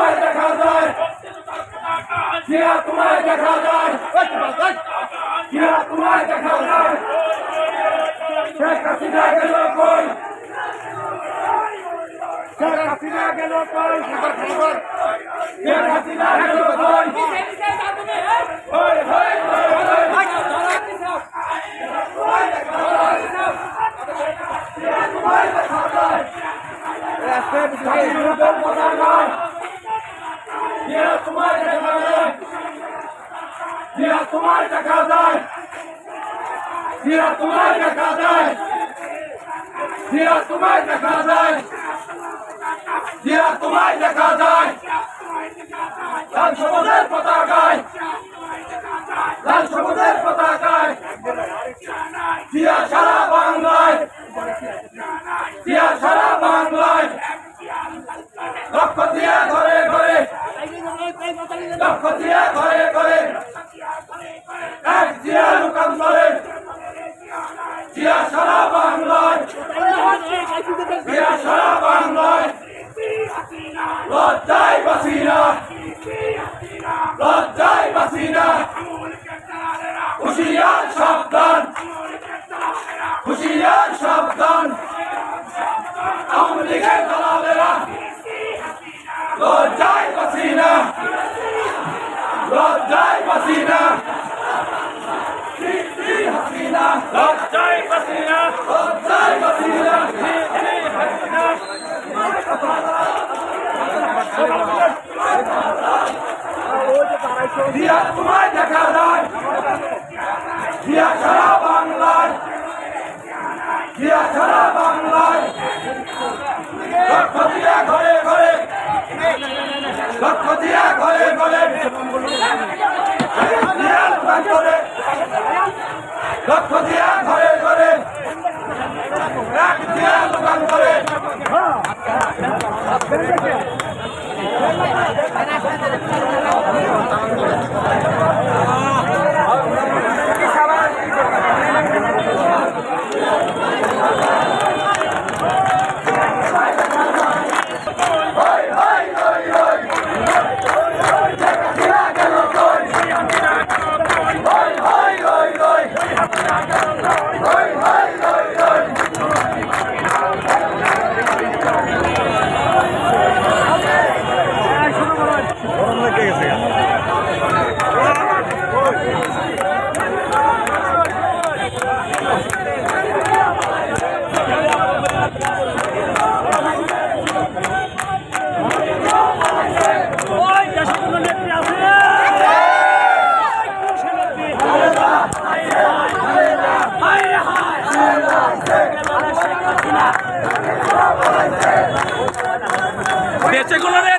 তোমায় দেখা যায়। চিরা তোমায় দেখা যায়। চিরা তোমায় দেখা যায়। শেখ গেল কই? শেখ গেল কই? শেখ গেল জিয়া তোমার টাকা দেয় জিয়া তোমার টাকা দেয় জিয়া তোমার টাকা জিয়া তোমার দেখা যায় লাল সবুজের পতাকায় লাল সবুজের পতাকায় জিয়া সারা বাংলায় জিয়া সারা বাংলায় লক্ষ দিয়া ঘরে ঘরে লক্ষ দিয়া ঘরে ঘরে এক জিয়া রূপান্তরে জিয়া সারা বাংলায় জিয়া সারা বাংলায় লজ্জায় বাসিনা লজ্জায় বাসিনা হুশিয়ার সাবধান। হুশিয়ার সাবধান। আওয়ামী লীগের দালালেরা। লজ্জায় বাসিনা লজ্জায় বাসিনা হাসিনা লজ্জায় বাসিনা লজ্জায় বাসিনা দিয়া তোমায় দেখা যায়। দিয়া সারা বাংলায়। দিয়া সারা বাংলায়। ঘরে ঘরে। লক্ষ দিয়া ঘরে ঘরে। দোকান করে লক্ষ দিয়া ঘরে ঘরে। এক দিয়া দোকান করে Let's go! বেঁচে গুলো রে